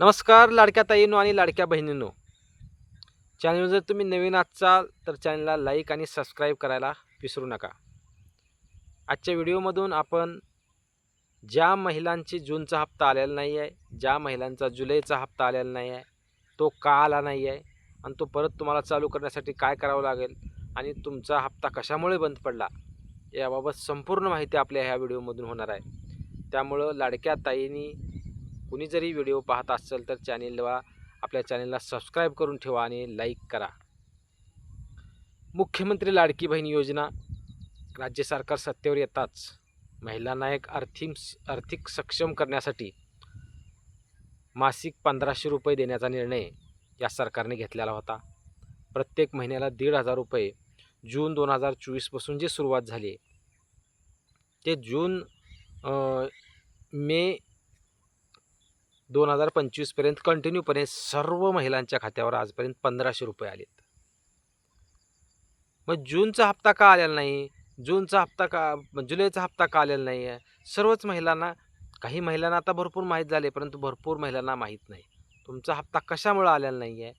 नमस्कार लाडक्या ताईनो आणि लाडक्या बहिणींनो. चॅनलवर जर तुम्ही नवीन असाल तर चॅनलला लाईक आणि सबस्क्राईब करायला विसरू नका. आजच्या व्हिडिओमधून आपण ज्या महिलांची जूनचा हप्ता आलेला नाही आहे ज्या महिलांचा जुलैचा हप्ता आलेला नाही आहे तो का आला नाही आहे आणि तो परत तुम्हाला चालू करण्यासाठी काय करावं लागेल आणि तुमचा हप्ता कशामुळे बंद पडला याबाबत संपूर्ण माहिती आपल्या ह्या व्हिडिओमधून होणार आहे. त्यामुळं लाडक्या ताईंनी कुणी जरी व्हिडिओ पाहत असेल तर चॅनेलला आपल्या चॅनेलला सबस्क्राईब करून ठेवा आणि लाईक करा. मुख्यमंत्री लाडकी बहीण योजना राज्य सरकार सत्तेवर येताच महिलांना एक आर्थिक आर्थिक सक्षम करण्यासाठी मासिक पंधराशे रुपये देण्याचा निर्णय या सरकारने घेतलेला होता. प्रत्येक महिन्याला दीड हजार रुपये जून दोन हजार चोवीसपासून जी सुरुवात झाली ते जून मे दोन हजार पंचवीसपर्यंत कंटिन्यूपणे सर्व महिलांच्या खात्यावर आजपर्यंत पंधराशे रुपये आलेत. मग जूनचा हप्ता का आलेला नाही? जूनचा हप्ता का जुलैचा हप्ता का आलेला नाही? आहे सर्वच महिलांना काही महिलांना आता भरपूर माहीत झाले परंतु भरपूर महिलांना माहीत नाही. तुमचा हप्ता कशामुळे आलेला नाही आहे?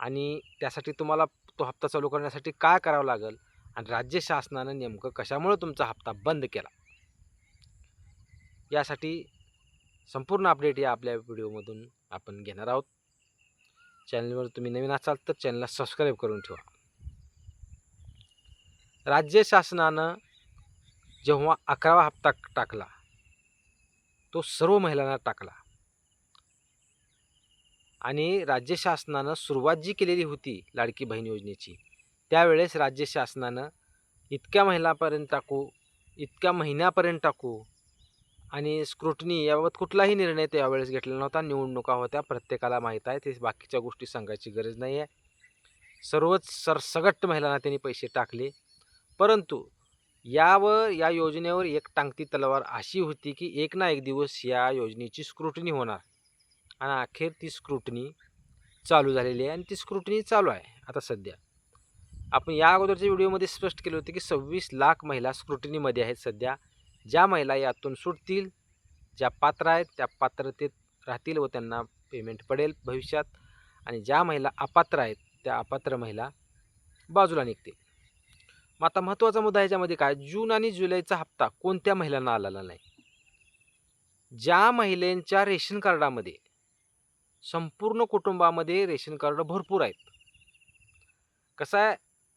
आणि त्यासाठी तुम्हाला तो हप्ता चालू करण्यासाठी काय करावं लागेल? आणि राज्य शासनानं नेमकं कशामुळे तुमचा हप्ता बंद केला? यासाठी संपूर्ण अपडेट या आपल्या व्हिडिओमधून आपण घेणार आहोत. चॅनलवर तुम्ही नवीन असाल तर चॅनलला सबस्क्राईब करून ठेवा. राज्य शासनानं जेव्हा अकरावा हप्ता टाकला तो सर्व महिलांना टाकला. आणि राज्य शासनानं सुरुवात जी केलेली होती लाडकी बहीण योजनेची त्यावेळेस राज्य शासनानं इतक्या महिलापर्यंत टाकू इतक्या महिन्यापर्यंत टाकू आणि स्क्रुटनी याबाबत कुठलाही निर्णय त्यावेळेस घेतलेला नव्हता. निवडणुका होत्या प्रत्येकाला माहीत आहे. ते बाकीच्या गोष्टी सांगायची गरज नाही आहे सर्वच सरसगट महिलांना त्यांनी पैसे टाकले. परंतु यावर या योजनेवर एक टांगती तलवार अशी होती की एक ना एक दिवस या योजनेची स्क्रुटनी होणार. आणि अखेर ती स्क्रुटनी चालू झालेली आहे आणि ती स्क्रुटनी चालू आहे आता सध्या. आपण या अगोदरच्या व्हिडिओमध्ये स्पष्ट केले होते की सव्वीस लाख महिला स्क्रुटनीमध्ये आहेत सध्या. ज्या महिला यातून सुटतील ज्या पात्र आहेत त्या पात्रतेत राहतील व त्यांना पेमेंट पडेल भविष्यात आणि ज्या महिला अपात्र आहेत त्या अपात्र महिला बाजूला निघतील. मग आता महत्त्वाचा मुद्दा ह्याच्यामध्ये काय? जून आणि जुलैचा हप्ता कोणत्या महिलांना आलेला नाही? ज्या महिलांच्या रेशन कार्डामध्ये संपूर्ण कुटुंबामध्ये रेशन कार्ड भरपूर आहेत. कसं आहे?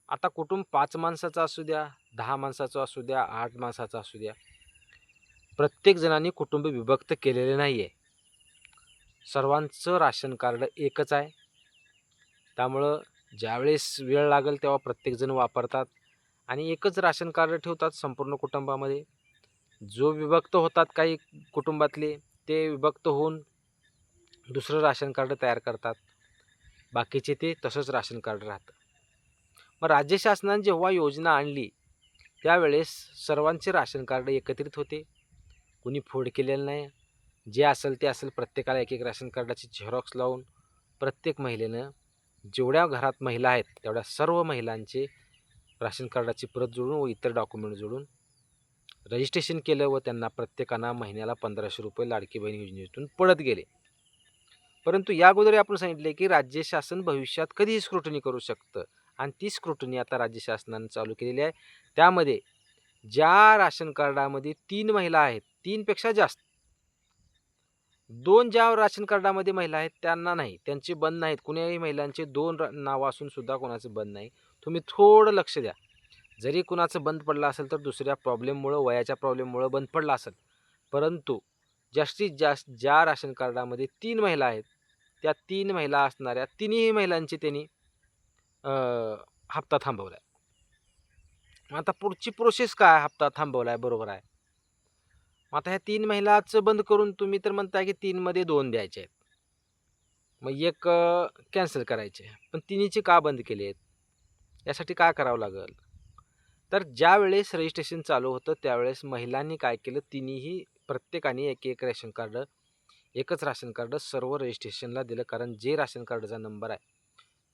आता कुटुंब पाच माणसाचं असू द्या दहा माणसाचं असू द्या आठ माणसाचं असू द्या प्रत्येक जणांनी कुटुंब विभक्त केलेले नाही आहे सर्वांचं राशन कार्ड एकच आहे. त्यामुळं ज्यावेळेस वेळ लागेल तेव्हा प्रत्येकजण वापरतात आणि एकच राशन कार्ड ठेवतात संपूर्ण कुटुंबामध्ये. जो विभक्त होतात काही कुटुंबातले ते विभक्त होऊन दुसरं राशन कार्ड तयार करतात. बाकीचे ते तसंच राशन कार्ड राहतं. मग राज्य शासनाने जेव्हा योजना आणली त्यावेळेस सर्वांचे राशन कार्ड एकत्रित होते. कुणी फोड केलेलं नाही. जे असेल ते असेल प्रत्येकाला एक एक राशन कार्डाची झेरॉक्स लावून प्रत्येक महिलेनं जेवढ्या घरात महिला आहेत तेवढ्या सर्व महिलांचे राशन कार्डाची प्रत जोडून व इतर डॉक्युमेंट जोडून रजिस्ट्रेशन केलं व त्यांना प्रत्येकांना महिन्याला पंधराशे रुपये लाडकी बहीण योजनेतून पडत गेले. परंतु या अगोदर आपण सांगितले की राज्य शासन भविष्यात कधीही स्क्रुटनी करू शकतं आणि ती स्क्रुटनी आता राज्य शासनानं चालू केलेली आहे. त्यामध्ये ज्या राशन कार्डामध्ये तीन महिला आहेत तीनपेक्षा जास्त. दोन ज्या राशन कार्डामध्ये महिला आहेत त्यांना नाही. त्यांचे बंद नाहीत. कुणाही महिलांचे दोन र- नावं असून सुद्धा कोणाचं बंद नाही. तुम्ही थोडं लक्ष द्या. जरी कुणाचं बंद पडलं असेल तर दुसऱ्या प्रॉब्लेममुळं वयाच्या प्रॉब्लेममुळं बंद पडलं असेल. परंतु जास्तीत जास्त ज्या राशन कार्डामध्ये तीन महिला आहेत त्या तीन महिला असणाऱ्या तिन्ही महिलांची त्यांनी हप्ता थांबवला आहे आता पुढची प्रोसेस काय? हप्ता थांबवला आहे बरोबर आहे. मग आता ह्या तीन महिलाचं बंद करून तुम्ही तर म्हणताय की तीनमध्ये दोन द्यायचे आहेत. मग एक कॅन्सल करायचे. पण तिन्हीचे का बंद केले आहेत यासाठी काय करावं लागेल? तर ज्यावेळेस रजिस्ट्रेशन चालू होतं त्यावेळेस महिलांनी काय केलं? तिन्हीही प्रत्येकाने एक एक रेशन कार्ड एकच राशन कार्ड सर्व रजिस्ट्रेशनला दिलं. कारण जे राशन कार्डचा नंबर आहे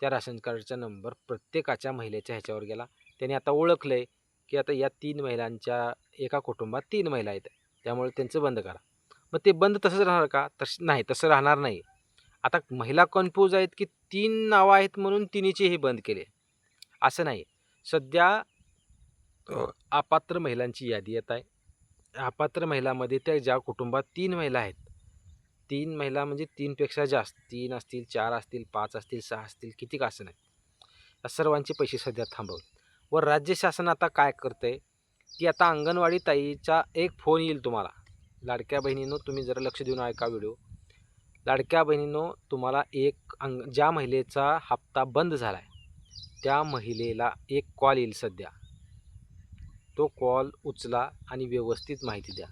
त्या राशन कार्डचा नंबर प्रत्येकाच्या महिलेच्या ह्याच्यावर गेला. त्याने आता ओळखलं आहे की आता या तीन महिलांच्या एका कुटुंबात तीन महिला आहेत. त्यामुळे त्यांचं बंद करा. मग ते बंद तसंच राहणार का? तस नाही तसं राहणार नाही. आता महिला कन्फ्यूज आहेत की तीन नावं आहेत म्हणून तिन्हीचे हे बंद केले. असं नाही. सध्या अपात्र महिलांची यादी येत आहे. अपात्र महिलामध्ये त्या ज्या कुटुंबात तीन महिला आहेत तीन महिला म्हणजे तीनपेक्षा जास्त तीन असतील चार असतील पाच असतील सहा असतील किती का असं नाही. सर्वांचे पैसे सध्या थांबवले. व राज्य शासन आता काय करतं आहे की आता अंगणवाडी ताईचा एक फोन येईल तुम्हाला. लाडक्या बहिणीनं तुम्ही जरा लक्ष देऊन ऐका व्हिडिओ. लाडक्या बहिणीनं तुम्हाला एक अंग ज्या महिलेचा हप्ता बंद झाला आहे त्या महिलेला एक कॉल येईल सध्या. तो कॉल उचला आणि व्यवस्थित माहिती द्या.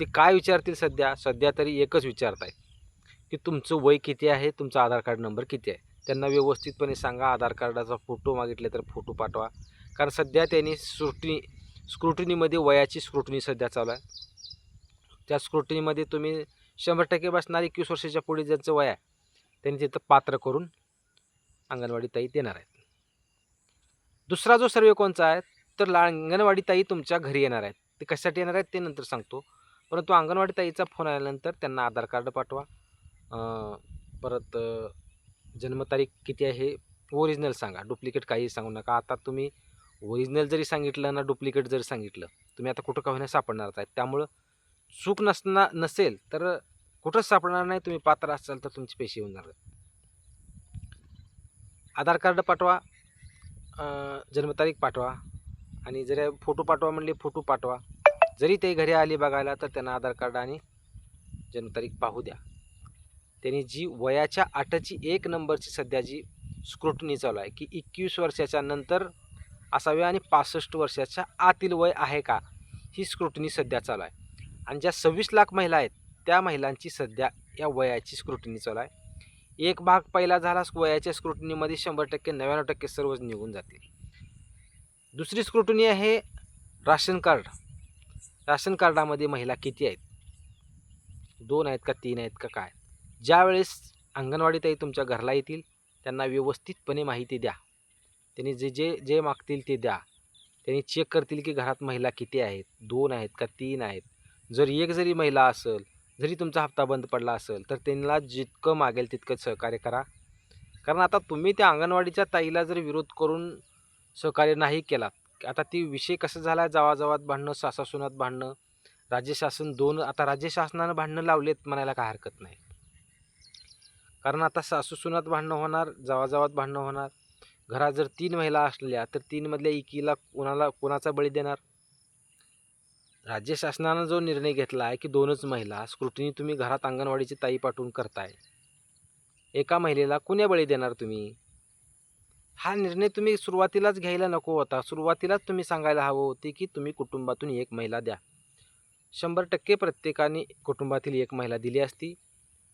ते काय विचारतील सध्या? सध्या तरी एकच विचारत आहे की तुमचं वय किती आहे? तुमचा आधार कार्ड नंबर किती आहे? त्यांना व्यवस्थितपणे सांगा. आधार कार्डाचा फोटो मागितले तर फोटो पाठवा. कारण सध्या त्यांनी सुट्टी स्क्रुटनीमध्ये वयाची स्क्रुटनी सध्या चालू आहे. त्या स्क्रुटनीमध्ये तुम्ही शंभर टक्के बसणार एकवीस वर्षाच्या पुढे ज्यांचं वय आहे त्यांनी तिथं पात्र करून अंगणवाडी ताई देणार आहेत. दुसरा जो सर्वे कोणचा आहे तर ला अंगणवाडी ताई तुमच्या घरी येणार आहेत. ते कशासाठी येणार आहेत ते नंतर सांगतो. परंतु अंगणवाडी ताईचा फोन आल्यानंतर त्यांना आधार कार्ड पाठवा. परत जन्मतारीख किती आहे हे ओरिजिनल सांगा. डुप्लिकेट काही सांगू नका. आता तुम्ही ओरिजिनल जरी सांगितलं ना डुप्लिकेट जरी सांगितलं तुम्ही आता कुठं का सापडणार आहे त्यामुळं चूक नसना नसेल तर कुठंच सापडणार नाही तुम्ही पात्र असाल तर तुमचे पैसे होणार आधार कार्ड पाठवा जन्मतारीख पाठवा आणि जरी फोटो पाठवा म्हणले फोटो पाठवा. जरी ते घरी आले बघायला तर त्यांना आधार कार्ड आणि जन्मतारीख पाहू द्या. त्यांनी जी वयाच्या आठची एक नंबरची सध्या जी स्क्रुटनी चालू आहे की एकवीस वर्षाच्या नंतर असावे आणि पासष्ट वर्षाच्या आतील वय आहे का? ही स्क्रुटनी सध्या चालू आहे. आणि ज्या सव्वीस लाख महिला आहेत त्या महिलांची सध्या या वयाची स्क्रुटनी चालू आहे. एक भाग पहिला झाला वयाच्या स्क्रुटनीमध्ये शंभर टक्के नव्याण्णव टक्के सर्वच निघून जातील. दुसरी स्क्रुटनी आहे राशन कार्ड. राशन कार्डामध्ये महिला किती आहेत? दोन आहेत का तीन आहेत का काय? ज्यावेळेस अंगणवाडीतही तुमच्या घरला येतील त्यांना व्यवस्थितपणे माहिती द्या. त्यांनी जे जे जे मागतील ते द्या. त्यांनी चेक करतील की घरात महिला किती आहेत? दोन आहेत का तीन आहेत? जर एक जरी महिला असेल जरी तुमचा हप्ता बंद पडला असेल तर त्यांना जितकं मागेल तितकं सहकार्य करा. कारण आता तुम्ही त्या अंगणवाडीच्या ताईला जर विरोध करून सहकार्य नाही केलात आता ती विषय कसं झाला? आहे जावाजावात भांडणं सासासुनात भांडणं राज्य शासन दोन आता राज्य शासनानं भांडणं लावलेत म्हणायला काय हरकत नाही. कारण आता सासूसुनात भांडणं होणार जावाजावात भांडणं होणार. घरात जर तीन महिला असल्या तर तीनमधल्या एकीला कोणाला कोणाचा बळी देणार? राज्य शासनानं जो निर्णय घेतला आहे की दोनच महिला स्क्रुटिनी तुम्ही घरात अंगणवाडीची ताई पाठवून करताय. एका महिलेला कुण्या बळी देणार तुम्ही? हा निर्णय तुम्ही सुरुवातीलाच घ्यायला नको होता. सुरुवातीलाच तुम्ही सांगायला हवं होते की तुम्ही कुटुंबातून एक महिला द्या. शंभर टक्के प्रत्येकाने कुटुंबातील एक महिला दिली असती.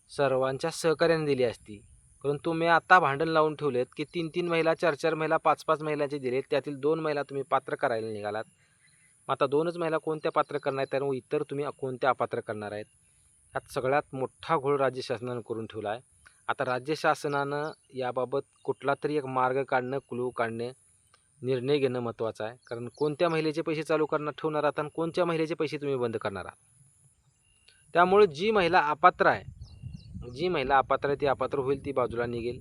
सर्वांच्या सहकार्याने दिली असती. परंतु मी आता भांडण लावून ठेवलेत की तीन तीन महिला चार चार महिला पाच पाच महिलांचे दिलेत त्यातील दोन महिला तुम्ही पात्र करायला निघालात. मग आता दोनच महिला कोणत्या पात्र करणार आहेत? त्यामुळे इतर तुम्ही कोणत्या अपात्र करणार आहेत? यात सगळ्यात मोठा घोळ राज्य शासनानं करून ठेवला आहे. आता राज्य शासनानं याबाबत कुठला तरी एक मार्ग काढणं कुलू काढणे निर्णय घेणं महत्त्वाचं आहे. कारण कोणत्या महिलेचे पैसे चालू करणार ठेवणार आहात? आणि कोणत्या महिलेचे पैसे तुम्ही बंद करणार आहात? त्यामुळे जी महिला अपात्र आहे जी महिला अपात्र आहे ती अपात्र होईल ती बाजूला निघेल.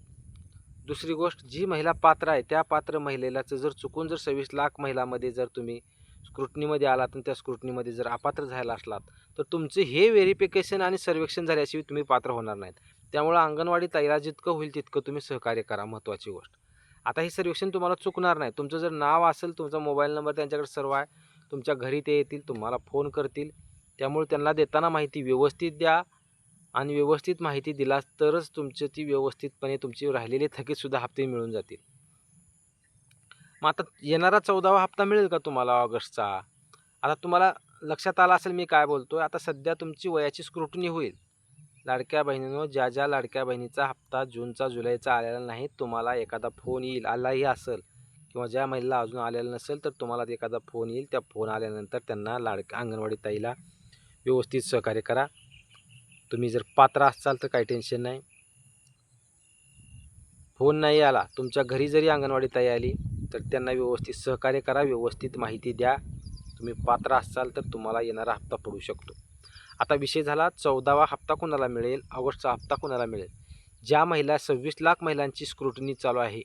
दुसरी गोष्ट जी महिला पात्र आहे त्या पात्र महिलेलाचं जर चुकून जर सव्वीस लाख महिलामध्ये जर तुम्ही स्क्रुटनीमध्ये आलात आणि त्या स्क्रुटनीमध्ये जर अपात्र झाला असलात तर तुमचे हे व्हेरिफिकेशन आणि सर्वेक्षण झाल्याशिवाय तुम्ही पात्र होणार नाहीत. त्यामुळं अंगणवाडी ताईला जितकं होईल तितकं तुम्ही सहकार्य करा महत्त्वाची गोष्ट. आता हे सर्वेक्षण तुम्हाला चुकणार नाही. तुमचं जर नाव असेल तुमचा मोबाईल नंबर त्यांच्याकडे सर्व आहे तुमच्या घरी ते येतील तुम्हाला फोन करतील. त्यामुळे त्यांना देताना माहिती व्यवस्थित द्या. आणि व्यवस्थित माहिती दिलास तरच तुमची ती व्यवस्थितपणे तुमची राहिलेले थकीतसुद्धा हप्ते मिळून जातील. मग आता येणारा चौदावा हप्ता मिळेल का तुम्हाला ऑगस्टचा? आता तुम्हाला लक्षात आला असेल मी काय बोलतो आता सध्या तुमची वयाची स्क्रुटनी होईल. लाडक्या बहिणीनं ज्या ज्या लाडक्या बहिणीचा हप्ता जूनचा जुलैचा आलेला नाही तुम्हाला एखादा फोन येईल आलाही असेल किंवा ज्या महिला अजून आलेला नसेल तर तुम्हाला एखादा फोन येईल. त्या फोन आल्यानंतर त्यांना लाडक्या अंगणवाडी ताईला व्यवस्थित सहकार्य करा. तुम्ही जर पात्र असाल तर काही टेन्शन नाही. फोन नाही आला तुमच्या घरी जरी अंगणवाडी ताई आली तर त्यांना व्यवस्थित सहकार्य करा व्यवस्थित माहिती द्या. तुम्ही पात्र असाल तर तुम्हाला येणारा हप्ता पडू शकतो. आता विषय झाला चौदावा हप्ता कोणाला मिळेल? ऑगस्टचा हप्ता कोणाला मिळेल? ज्या महिला सव्वीस लाख महिलांची स्क्रुटनी चालू आहे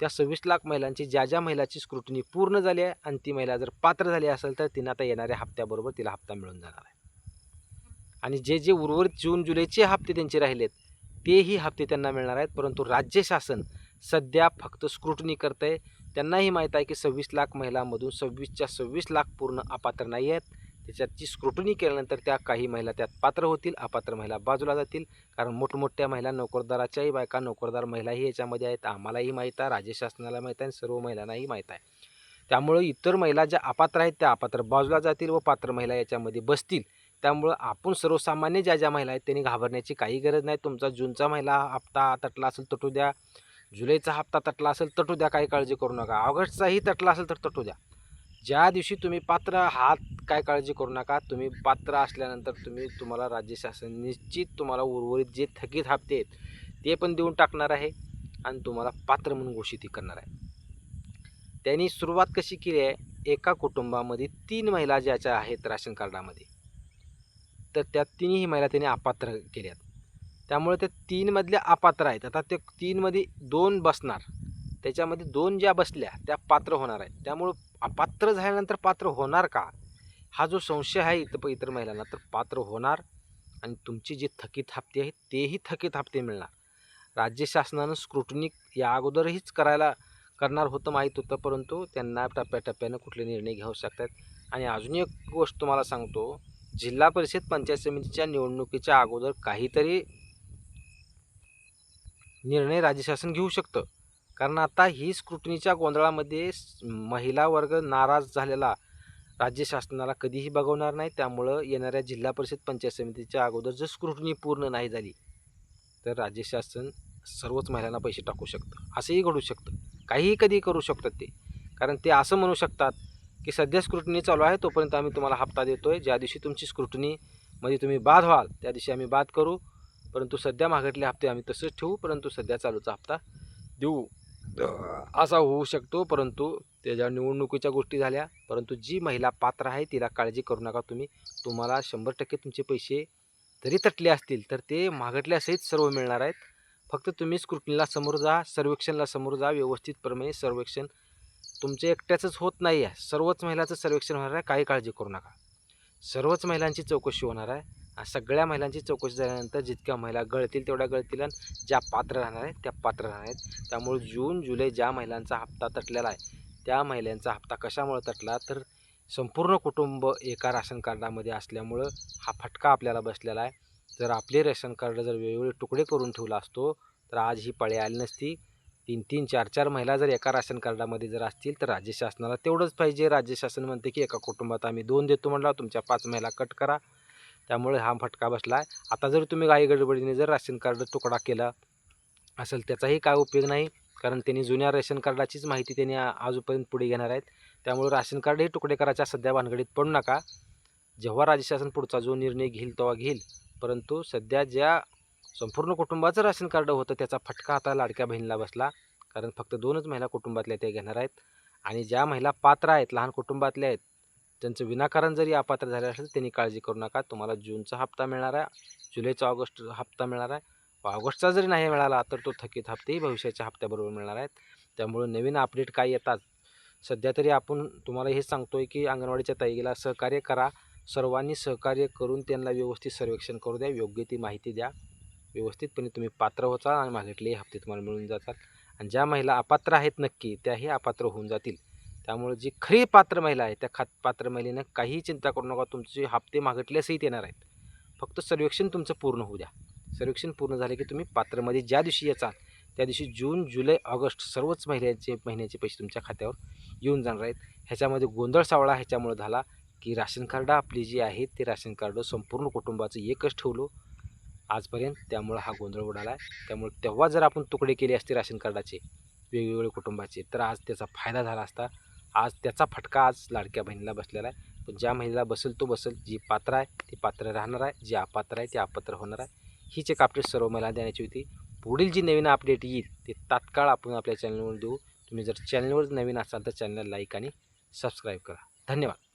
त्या सव्वीस लाख महिलांची ज्या ज्या महिलाची स्क्रुटनी पूर्ण झाली आहे आणि ती महिला जर पात्र झाली असेल तर तिनं आता येणाऱ्या हप्त्याबरोबर तिला हप्ता मिळून जाणार आहे. आणि जे जे उर्वरित जून जुलैचे हप्ते त्यांचे राहिलेत तेही हप्ते त्यांना मिळणार आहेत. परंतु राज्य शासन सध्या फक्त स्क्रुटनी करत आहे त्यांनाही माहीत आहे की सव्वीस लाख महिलांमधून सव्वीसच्या सव्वीस लाख पूर्ण अपात्र नाही आहेत. त्याच्याची स्क्रुटनी केल्यानंतर त्या काही महिला त्यात पात्र होतील अपात्र महिला बाजूला जातील. कारण मोठमोठ्या महिला नोकरदाराच्याही बायका नोकरदार महिलाही याच्यामध्ये आहेत. आम्हालाही माहीत आहे राज्य शासनाला माहीत आहे आणि सर्व महिलांनाही माहीत आहे. त्यामुळं इतर महिला ज्या अपात्र आहेत त्या अपात्र बाजूला जातील व पात्र महिला याच्यामध्ये बसतील. त्यामुळं आपण सर्वसामान्य ज्या ज्या महिला आहेत त्यांनी घाबरण्याची काही गरज नाही. तुमचा जूनचा महिला हप्ता तटला असेल तटू द्या. जुलैचा हप्ता तटला असेल तटू द्या. काही काळजी करू नका. ऑगस्टचाही तटला असेल तर तटू द्या. ज्या दिवशी तुम्ही पात्र आहात काय काळजी करू नका. तुम्ही पात्र असल्यानंतर तुम्ही तुम्हाला राज्य शासन निश्चित तुम्हाला उर्वरित जे थकीत हप्ते आहेत ते पण देऊन टाकणार आहे आणि तुम्हाला पात्र म्हणून घोषित करणार आहे. त्यांनी सुरुवात कशी केली आहे? एका कुटुंबामध्ये तीन महिला ज्याच्या आहेत राशन कार्डामध्ये. तर त्या तिन्ही महिला त्यांनी अपात्र केल्यात. त्यामुळे त्या तीनमधल्या अपात्र आहेत. आता त्या तीनमध्ये दोन बसणार. त्याच्यामध्ये दोन ज्या बसल्या त्या पात्र होणार आहेत. त्यामुळं अपात्र झाल्यानंतर पात्र होणार का? हा जो संशय आहे इतर इतर महिलांना तर पात्र होणार आणि तुमची जे थकीत हप्ते आहेत तेही थकीत हप्ते मिळणार. राज्य शासनानं स्क्रुटनी या अगोदरहीच करायला करणार होतं माहीत होतं परंतु त्यांना टप्प्याटप्प्यानं कुठले निर्णय घेऊ शकतात आणि अजून एक गोष्ट तुम्हाला सांगतो. जिल्हा परिषद पंचायत समितीच्या निवडणुकीच्या अगोदर काहीतरी निर्णय राज्य शासन घेऊ शकतं. कारण आता ही स्क्रुटनीच्या गोंधळामध्ये महिला वर्ग नाराज झालेला राज्य शासनाला कधीही बघवणार नाही. त्यामुळं येणाऱ्या जिल्हा परिषद पंचायत समितीच्या अगोदर जर स्क्रुटनी पूर्ण नाही झाली तर राज्य शासन सर्वच महिलांना पैसे टाकू शकतं. असंही घडू शकतं. काहीही कधी करू शकतात ते. कारण ते असं म्हणू शकतात की सध्या स्क्रुटनी चालू आहे तोपर्यंत आम्ही तुम्हाला हप्ता देतो आहे ज्या दिवशी तुमची स्क्रुटनीमध्ये तुम्ही बाद व्हाल त्या दिवशी आम्ही बाद करू. परंतु सध्या मागटले हप्ते आम्ही तसंच ठेवू परंतु सध्या चालूचा हप्ता देऊ. असा होऊ शकतो परंतु त्याच्या निवडणुकीच्या गोष्टी झाल्या परंतु जी महिला पात्र आहे तिला काळजी करू नका तुम्ही. तुम्हाला शंभर टक्के तुमचे पैसे जरी तटले असतील तर ते मागटल्यासहित सर्व मिळणार आहेत. फक्त तुम्ही स्क्रुटनीला समोर जा सर्वेक्षणला समोर जा व्यवस्थितप्रमाणे सर्वेक्षण तुमच्या एकट्याचंच होत नाही आहे सर्वच महिलाचं सर्वेक्षण होणार आहे. काही काळजी करू नका. सर्वच महिलांची चौकशी होणार आहे. सगळ्या महिलांची चौकशी झाल्यानंतर जितक्या महिला गळतील तेवढ्या गळतील आणि ज्या पात्र राहणार आहेत त्या पात्र राहणार आहेत. त्यामुळे जून जुलै ज्या महिलांचा हप्ता तटलेला आहे त्या महिलांचा हप्ता कशामुळे तटला? तर संपूर्ण कुटुंब एका राशन कार्डामध्ये असल्यामुळं हा फटका आपल्याला बसलेला आहे. जर आपले रेशन कार्ड जर वेगवेगळे तुकडे करून ठेवला असतो तर आज ही पळी आली नसती. तीन तीन चार चार महिला जर एका राशन कार्डामध्ये जर असतील तर राज्य शासनाला तेवढंच पाहिजे. राज्य शासन म्हणते की एका कुटुंबात आम्ही दोन देतो म्हणला तुमच्या पाच महिला कट करा. त्यामुळे हा फटका बसला आहे आता जर तुम्ही गाई गडबडीने जर राशन कार्ड तुकडा केला असेल त्याचाही काय उपयोग नाही. कारण त्यांनी जुन्या रेशन कार्डाचीच माहिती त्यांनी आजपर्यंत पुढे घेणार आहेत. त्यामुळे राशन कार्डही तुकडे करायच्या सध्या भानगडीत पडू नका. जेव्हा राज्य शासन पुढचा जो निर्णय घेईल तेव्हा घेईल. परंतु सध्या ज्या संपूर्ण कुटुंबाचं राशन कार्ड होतं त्याचा फटका आता लाडक्या बहिणीला बसला. कारण फक्त दोनच महिला कुटुंबातल्या त्या घेणार आहेत. आणि ज्या महिला पात्र आहेत लहान कुटुंबातल्या आहेत त्यांचं विनाकारण जरी अपात्र झाले असेल त्यांनी काळजी करू नका. तुम्हाला जूनचा हप्ता मिळणार आहे जुलैचा ऑगस्ट हप्ता मिळणार आहे. व ऑगस्टचा जरी नाही मिळाला तर तो थकीत हप्तेही भविष्याच्या हप्त्याबरोबर मिळणार आहेत. त्यामुळे नवीन अपडेट काय येतात? सध्या तरी आपण तुम्हाला हे सांगतोय की अंगणवाडीच्या ताईला सहकार्य करा. सर्वांनी सहकार्य करून त्यांना व्यवस्थित सर्वेक्षण करू द्या. योग्य ती माहिती द्या. व्यवस्थितपणे तुम्ही पात्र होता आणि मागितलेही हप्ते तुम्हाला मिळून जातात. आणि ज्या महिला अपात्र आहेत नक्की त्याही अपात्र होऊन जातील. त्यामुळे जी खरी पात्र महिला आहे त्या खात पात्र महिलेनं काहीही चिंता करू नका तुमचे हप्ते मागटल्यासही येणार आहेत. फक्त सर्वेक्षण तुमचं पूर्ण होऊ द्या. सर्वेक्षण पूर्ण झाले की तुम्ही पात्रमध्ये ज्या दिवशी येचाल त्या दिवशी जून जुलै ऑगस्ट सर्वच महिन्याचे महिन्याचे पैसे तुमच्या खात्यावर येऊन जाणार आहेत. ह्याच्यामध्ये गोंधळ सावळा ह्याच्यामुळे झाला की राशन कार्ड आपली जी आहे ते राशन कार्ड संपूर्ण कुटुंबाचं एकच ठेवलो. आजपर्यंत त्यामुळं हा गोंधळ उडाला आहे त्यामुळे तेव्हा जर आपण तुकडे केले असते राशन कार्डाचे वेगवेगळे कुटुंबाचे तर आज त्याचा फायदा झाला असता. आज त्याचा फटका आज लाडक्या बहिणीला बसलेला आहे. पण ज्या महिलेला बसेल तो बसेल. जी पात्र आहे ती पात्र राहणार आहे. जी अपात्र आहे ती अपात्र होणार आहे. हीच एक अपडेट सर्व महिला देण्याची होती. पुढील जी नवीन अपडेट येईल ते तात्काळ आपण आपल्या चॅनलवर देऊ. तुम्ही जर चॅनलवर नवीन असाल तर चॅनलला लाईक आणि सबस्क्राईब करा. धन्यवाद.